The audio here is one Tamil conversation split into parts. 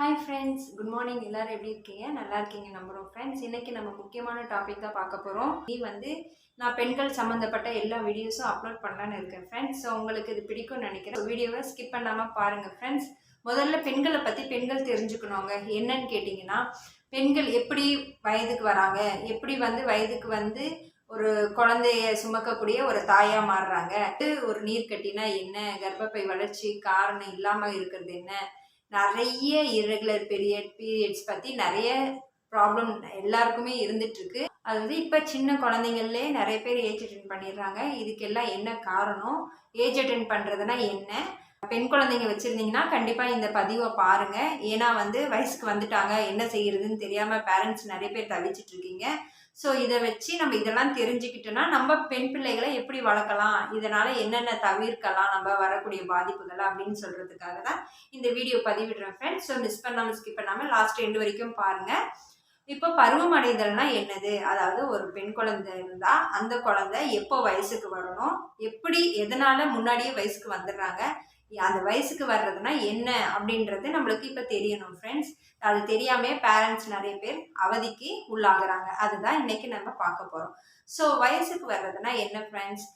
ஹாய் ஃப்ரெண்ட்ஸ் குட் மார்னிங் எல்லாரும் எப்படி இருக்கீங்க? நல்லா இருக்கீங்க நம்புகிறோம் ஃப்ரெண்ட்ஸ் இன்னைக்கு நம்ம முக்கியமான டாபிக் தான் பார்க்க போகிறோம் நீ வந்து நான் பெண்கள் சம்மந்தப்பட்ட எல்லா வீடியோஸும் அப்லோட் பண்ணலான்னு இருக்கேன் ஃப்ரெண்ட்ஸ் ஸோ உங்களுக்கு இது பிடிக்கும்னு நினைக்கிறேன். வீடியோவை ஸ்கிப் பண்ணாமல் பாருங்கள் ஃப்ரெண்ட்ஸ் முதல்ல பெண்களை பற்றி பெண்கள் தெரிஞ்சுக்கணுங்க. என்னன்னு கேட்டிங்கன்னா பெண்கள் எப்படி வயதுக்கு வராங்க? எப்படி வந்து வயதுக்கு வந்து ஒரு குழந்தைய சுமக்கக்கூடிய ஒரு தாயாக மாறுறாங்க? ஒரு நீர் கட்டினா என்ன? கர்ப்பப்பை வளர்ச்சி காரணம் இல்லாமல் இருக்கிறது என்ன? நிறைய irregular பீரியட் பீரியட்ஸ் பற்றி நிறைய ப்ராப்ளம் எல்லாருக்குமே இருந்துட்டுருக்கு. அது வந்து இப்போ சின்ன குழந்தைங்கள்லே நிறைய பேர் ஏஜ் அட்டன் பண்ணிடுறாங்க. இதுக்கெல்லாம் என்ன காரணம்? ஏஜ் அட்டன் பண்ணுறதுனா என்ன? பெண் குழந்தைங்க வச்சுருந்தீங்கன்னா கண்டிப்பாக இந்த பதிவை பாருங்கள் ஏன்னா வந்து வயசுக்கு வந்துட்டாங்க. என்ன செய்யறதுன்னு தெரியாமல் பேரண்ட்ஸ் நிறைய பேர் தவிச்சிட்டு இருக்கீங்க. ஸோ இதை வச்சு நம்ம இதெல்லாம் தெரிஞ்சுக்கிட்டோன்னா நம்ம பெண் பிள்ளைகளை எப்படி வளர்க்கலாம்? இதனால் என்னென்ன தவிர்க்கலாம்? நம்ம வரக்கூடிய பாதிப்புகள் அப்படின்னு சொல்கிறதுக்காக தான் இந்த வீடியோ பதிவிடுறேன் ஃப்ரெண்ட்ஸ் ஸோ மிஸ் பண்ணாமல் ஸ்கிப் பண்ணாமல் லாஸ்ட் எண்டு வரைக்கும் பாருங்கள் இப்போ பருவம் என்னது? அதாவது ஒரு பெண் குழந்தை இருந்தால் அந்த குழந்தை எப்போ வயசுக்கு வரணும்? எப்படி எதனால் முன்னாடியே வயசுக்கு வந்துடுறாங்க? அந்த வயசுக்கு வர்றதுனா என்ன அப்படின்றது நம்மளுக்கு இப்போ தெரியணும் ஃப்ரெண்ட்ஸ் அது தெரியாமே பேரண்ட்ஸ் நிறைய பேர் அவதிக்கு உள்ளாகுறாங்க. அதுதான் இன்னைக்கு நம்ம பார்க்க போகிறோம் ஸோ வயசுக்கு வர்றதுனா என்ன ஃப்ரெண்ட்ஸ்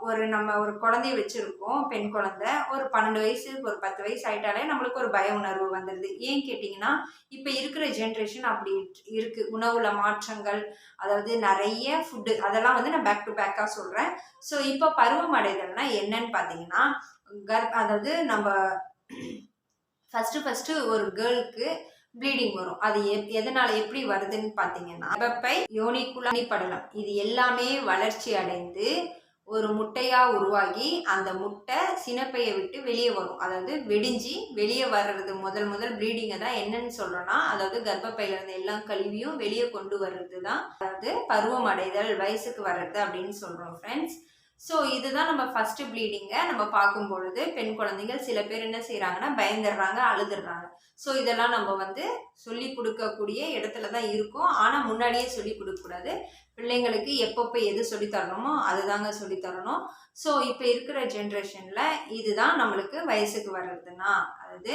ஒரு நம்ம ஒரு குழந்தைய வச்சுருக்கோம் பெண் குழந்தை. ஒரு பன்னெண்டு வயசு ஒரு பத்து வயசு ஆயிட்டாலே நம்மளுக்கு ஒரு பய உணர்வு வந்துடுது ஏன் கேட்டிங்கன்னா இப்போ இருக்கிற ஜென்ரேஷன் அப்படி இருக்குது உணவுல மாற்றங்கள் அதாவது நிறைய ஃபுட்டு அதெல்லாம் வந்து நான் பேக் டு பேக்காக சொல்கிறேன் ஸோ இப்போ பருவம் அடைதல்னா என்னன்னு பார்த்தீங்கன்னா கர் அதாவது நம்ம ஃபஸ்ட்டு ஃபஸ்ட்டு ஒரு கேர்ளுக்கு ப்ளீடிங் வரும். அது எப் எதனால் எப்படி வருதுன்னு பார்த்தீங்கன்னா கர்ப்பப்பை யோனிக்குள்ளி படலம். இது எல்லாமே வளர்ச்சி அடைந்து ஒரு முட்டையாக உருவாகி அந்த முட்டை சினப்பையை விட்டு வெளியே வரும். அதாவது வெடிஞ்சு வெளியே வர்றது முதல் முதல் ப்ளீடிங்கை தான் என்னன்னு சொல்கிறோன்னா அதாவது கர்ப்பப்பையில இருந்து எல்லா கழிவையும் வெளியே கொண்டு வர்றது தான் அதாவது பருவம் அடைதல் வயசுக்கு வர்றது அப்படின்னு சொல்கிறோம் ஃப்ரெண்ட்ஸ் ஸோ இதுதான் நம்ம ஃபஸ்ட்டு ப்ளீடிங்கை நம்ம பார்க்கும் பொழுது பெண் குழந்தைகள் சில பேர் என்ன செய்கிறாங்கன்னா பயந்துடுறாங்க அழுதுடுறாங்க. ஸோ இதெல்லாம் நம்ம வந்து சொல்லி கொடுக்கக்கூடிய இடத்துல தான் இருக்கும். ஆனால் முன்னாடியே சொல்லி கொடுக்கக்கூடாது. பிள்ளைங்களுக்கு எப்பப்போ எது சொல்லித்தரணுமோ அதுதாங்க சொல்லித்தரணும் ஸோ இப்போ இருக்கிற ஜென்ரேஷனில் இதுதான் நம்மளுக்கு வயசுக்கு வர்றதுன்னா அதாவது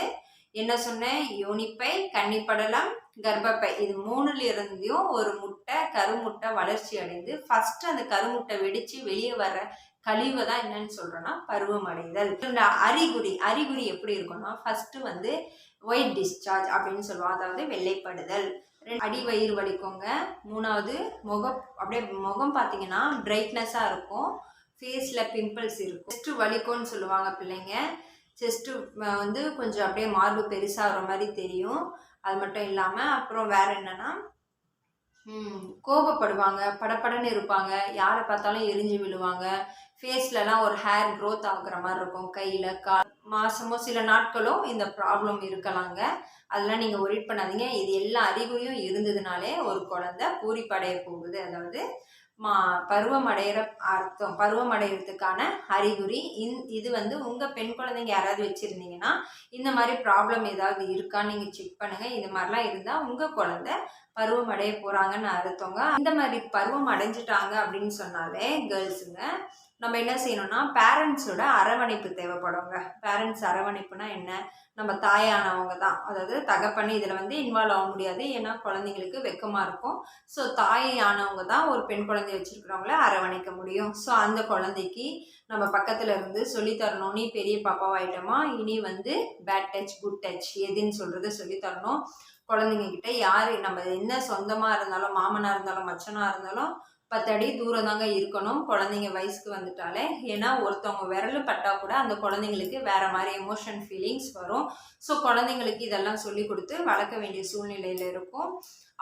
என்ன சொன்னேன்? யோனிப்பை கன்னிப்படலம் கர்ப்பப்பை. இது மூணுல இருந்தையும் ஒரு முட்டை கருமுட்டை வளர்ச்சி அடைந்து ஃபர்ஸ்ட் அந்த கருமுட்டை வெடிச்சு வெளியே வர கழிவு தான் என்னன்னு சொல்றோம்னா பருவம் அடைதல். இந்த அறிகுறி அறிகுறி எப்படி இருக்கும்னா ஃபர்ஸ்ட் வந்து ஒயிட் டிஸ்சார்ஜ் அப்படின்னு சொல்லுவோம். அதாவது வெள்ளைப்படுதல். அடி வயிறு வலிக்குங்க. மூணாவது முகம் அப்படியே முகம் பார்த்தீங்கன்னா பிரைட்னஸாக இருக்கும். ஃபேஸில் பிம்பிள்ஸ் இருக்கும். ஃபஸ்ட்டு வலிக்கும்னு சொல்லுவாங்க பிள்ளைங்க. செஸ்ட்டு வந்து கொஞ்சம் அப்படியே மார்பு பெருசாகிற மாதிரி தெரியும். அது மட்டும் இல்லாமல் அப்புறம் வேறு என்னென்னா கோபப்படுவாங்க படப்படன்னு இருப்பாங்க. யாரை பார்த்தாலும் எரிஞ்சு விழுவாங்க. ஃபேஸ்லலாம் ஒரு ஹேர் க்ரோத் ஆகுற மாதிரி இருக்கும். கையில் கா மாதமோ சில நாட்களும் இந்த ப்ராப்ளம் இருக்கலாங்க. அதெல்லாம் நீங்கள் ஒரிட் பண்ணாதீங்க. இது எல்லா அறிகுறியும் இருந்ததுனாலே ஒரு குழந்தை பூரிப்படைய போகுது. அதாவது மா பருவம் அடையிற அர்த்தம் பருவம் அடைகிறதுக்கான அறிகுறி இந் இது வந்து உங்கள் பெண் குழந்தைங்க யாராவது வச்சுருந்தீங்கன்னா இந்த மாதிரி ப்ராப்ளம் ஏதாவது இருக்கான்னு நீங்கள் செக் பண்ணுங்கள் இது மாதிரிலாம் இருந்தால் உங்கள் குழந்தை பருவம் அடைய போகிறாங்கன்னு அர்த்தங்க. இந்த மாதிரி பருவம் அடைஞ்சிட்டாங்க அப்படின்னு சொன்னாலே கேர்ள்ஸுங்க நம்ம என்ன செய்யணும்னா பேரண்ட்ஸோட அரவணைப்பு தேவைப்படுங்க. பேரண்ட்ஸ் அரவணைப்புனா என்ன? நம்ம தாயானவங்க தான். அதாவது தகப்பன்னு இதில் வந்து இன்வால்வ் ஆக முடியாது. ஏன்னா குழந்தைங்களுக்கு வெக்கமாக இருக்கும். ஸோ தாயானவங்க தான் ஒரு பெண் குழந்தை வச்சுருக்கிறவங்கள அரவணைக்க முடியும். ஸோ அந்த குழந்தைக்கு நம்ம பக்கத்தில் இருந்து சொல்லித்தரணும் நீ பெரிய பாப்பாவாயிட்டோமா இனி வந்து பேட் டச் குட் டச் எதுன்னு சொல்கிறத சொல்லித்தரணும் குழந்தைங்க கிட்ட யார் நம்ம என்ன சொந்தமாக இருந்தாலும் மாமனாக இருந்தாலும் மச்சனாக இருந்தாலும் பத்தடி தூரம் தாங்க இருக்கணும். குழந்தைங்க வயசுக்கு வந்துட்டாலே. ஏன்னா ஒருத்தவங்க விரல் பட்டால் கூட அந்த குழந்தைங்களுக்கு வேற மாதிரி எமோஷன் ஃபீலிங்ஸ் வரும். ஸோ குழந்தைங்களுக்கு இதெல்லாம் சொல்லி கொடுத்து வளர்க்க வேண்டிய சூழ்நிலையில் இருக்கும்.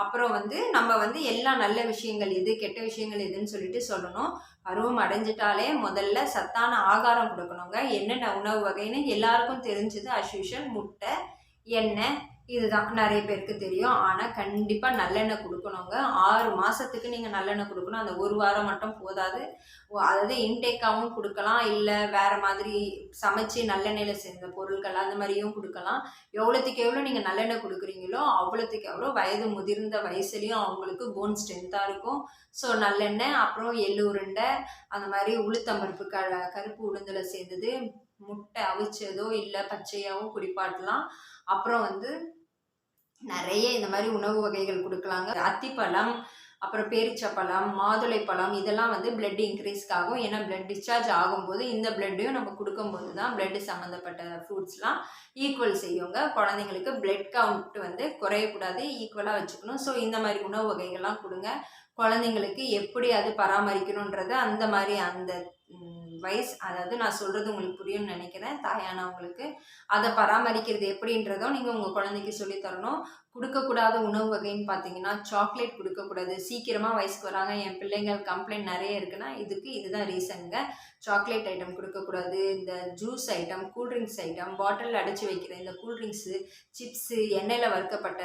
அப்புறம் வந்து நம்ம வந்து எல்லா நல்ல விஷயங்கள் எது கெட்ட விஷயங்கள் எதுன்னு சொல்லிட்டு சொல்லணும். பருவம் அடைஞ்சிட்டாலே முதல்ல சத்தான ஆகாரம் கொடுக்கணுங்க. என்னென்ன உணவு வகைன்னு எல்லாருக்கும் தெரிஞ்சது. அஸ்யூஷல் முட்டை எண்ணெய் இதுதான். நிறைய பேருக்கு தெரியும். ஆனால் கண்டிப்பாக நல்லெண்ணெய் கொடுக்கணுங்க. ஆறு மாதத்துக்கு நீங்கள் நல்லெண்ணெய் கொடுக்கணும். அந்த ஒரு வாரம் மட்டும் போதாது. அதாவது இன்டேக்காகவும் கொடுக்கலாம். இல்லை வேறு மாதிரி சமைச்சு நல்லெண்ணெயில் சேர்ந்த பொருட்கள் அந்த மாதிரியும் கொடுக்கலாம். எவ்வளோத்துக்கு எவ்வளோ நீங்கள் நல்லெண்ணெய் கொடுக்குறீங்களோ அவ்வளோத்துக்கு எவ்வளோ வயது முதிர்ந்த வயசுலேயும் அவங்களுக்கு போன் ஸ்ட்ரென்த்தாக இருக்கும். ஸோ நல்லெண்ணெய் அப்புறம் எள்ளு உருண்டை அந்த மாதிரி உளுத்தம்பருப்பு க கருப்பு உளுந்தில் சேர்ந்தது. முட்டை அவிச்சதோ இல்லை பச்சையாவோ குடிப்பாட்டலாம் அப்புறம் வந்து நிறைய இந்த மாதிரி உணவு வகைகள் கொடுக்கலாங்க. அத்திப்பழம் அப்புறம் பேரிச்சப்பழம் மாதுளைப்பழம் இதெல்லாம் வந்து பிளட் இன்க்ரீஸ்க்கு ஆகும் ஏன்னா பிளட் டிஸ்சார்ஜ் ஆகும்போது இந்த பிளட்டையும் நம்ம கொடுக்கும்போது தான் பிளட் சம்மந்தப்பட்ட ஃப்ரூட்ஸ்லாம் ஈக்குவல் செய்யுங்க. குழந்தைங்களுக்கு பிளட் கவுண்ட் வந்து குறையக்கூடாது ஈக்குவலாக வச்சுக்கணும். ஸோ இந்த மாதிரி உணவு வகைகள்லாம் கொடுங்க. குழந்தைங்களுக்கு எப்படி அது பராமரிக்கணுன்றது அந்த மாதிரி அந்த அட்வைஸ். அதாவது நான் சொல்கிறது உங்களுக்கு புரியும்னு நினைக்கிறேன். தாயானவங்களுக்கு அதை பராமரிக்கிறது எப்படின்றதும் நீங்கள் உங்கள் குழந்தைக்கு சொல்லித் தரணும். கொடுக்கக்கூடாத உணவு வகைன்னு பார்த்தீங்கன்னா சாக்லேட் கொடுக்கக்கூடாது. சீக்கிரமாக வயசுக்கு வராங்க என் பிள்ளைங்கள் கம்ப்ளைண்ட் நிறைய இருக்குன்னா இதுக்கு இதுதான் ரீசனுங்க சாக்லேட் ஐட்டம் கொடுக்கக்கூடாது. இந்த ஜூஸ் ஐட்டம் கூல்ட்ரிங்க்ஸ் ஐட்டம் பாட்டிலில் அடைச்சி வைக்கிற இந்த கூல்ட்ரிங்க்ஸு சிப்ஸு எண்ணெயில் வறுக்கப்பட்ட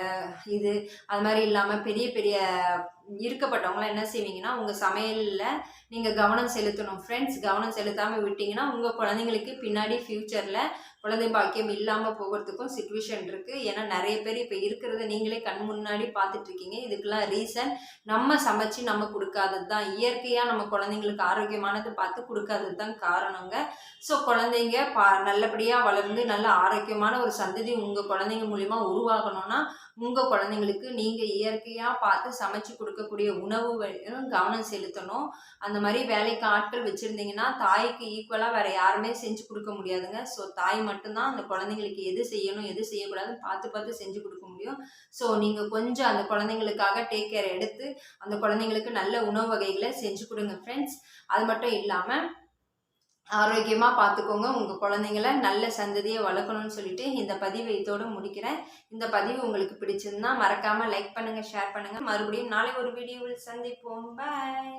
இது அது மாதிரி இல்லாமல் பெரிய பெரிய இருக்கப்பட்டவங்களாம் என்ன செய்வீங்கன்னா உங்கள் சமையலில் நீங்கள் கவனம் செலுத்தணும். ஃப்ரெண்ட்ஸ் கவனம் செலுத்தாமல் விட்டிங்கன்னா உங்கள் குழந்தைங்களுக்கு பின்னாடி ஃப்யூச்சரில் குழந்தை பாக்கியம் இல்லாமல் போகிறதுக்கும் சுச்சுவேஷன் இருக்குது ஏன்னா நிறைய பேர் இப்போ இருக்கிறத நீங்களே கண் முன்னாடி பார்த்துட்டு இருக்கீங்க. இதுக்கெல்லாம் ரீசன் நம்ம சமைச்சு நம்ம கொடுக்காதது தான் இயற்கையாக நம்ம குழந்தைங்களுக்கு ஆரோக்கியமானது பார்த்து கொடுக்காதது தான் காரணங்க. ஸோ குழந்தைங்க பா நல்லபடியாக வளர்ந்து நல்ல ஆரோக்கியமான ஒரு சந்ததி உங்கள் குழந்தைங்க மூலிமா உருவாகணும்னா உங்கள் குழந்தைங்களுக்கு நீங்கள் இயற்கையாக பார்த்து சமைச்சு கொடுக்கக்கூடிய உணவு கவனம் செலுத்தணும். அந்த மாதிரி வேலைக்கு ஆட்கள் வச்சுருந்தீங்கன்னா தாய்க்கு ஈக்குவலாக வேறு யாருமே செஞ்சு கொடுக்க முடியாதுங்க. ஸோ தாய் மட்டும்தான் அந்த குழந்தைங்களுக்கு எது செய்யணும் எது செய்யக்கூடாதுன்னு பார்த்து பார்த்து செஞ்சு கொடுக்க முடியும். ஸோ நீங்கள் கொஞ்சம் அந்த குழந்தைங்களுக்காக டேக் கேர் எடுத்து அந்த குழந்தைங்களுக்கு நல்ல உணவு வகைகளை செஞ்சு கொடுங்க ஃப்ரெண்ட்ஸ் அது மட்டும் இல்லாமல் ஆரோக்கியமாக பார்த்துக்கோங்க. உங்கள் குழந்தைங்கள நல்ல சந்ததியை வளர்க்கணும்னு சொல்லிட்டு இந்த பதிவை இதோடு முடிக்கிறேன். இந்த பதிவு உங்களுக்கு பிடிச்சிருந்தா மறக்காமல் லைக் பண்ணுங்கள் ஷேர் பண்ணுங்கள் மறுபடியும் நாளை ஒரு வீடியோவில் சந்திப்போம். பாய்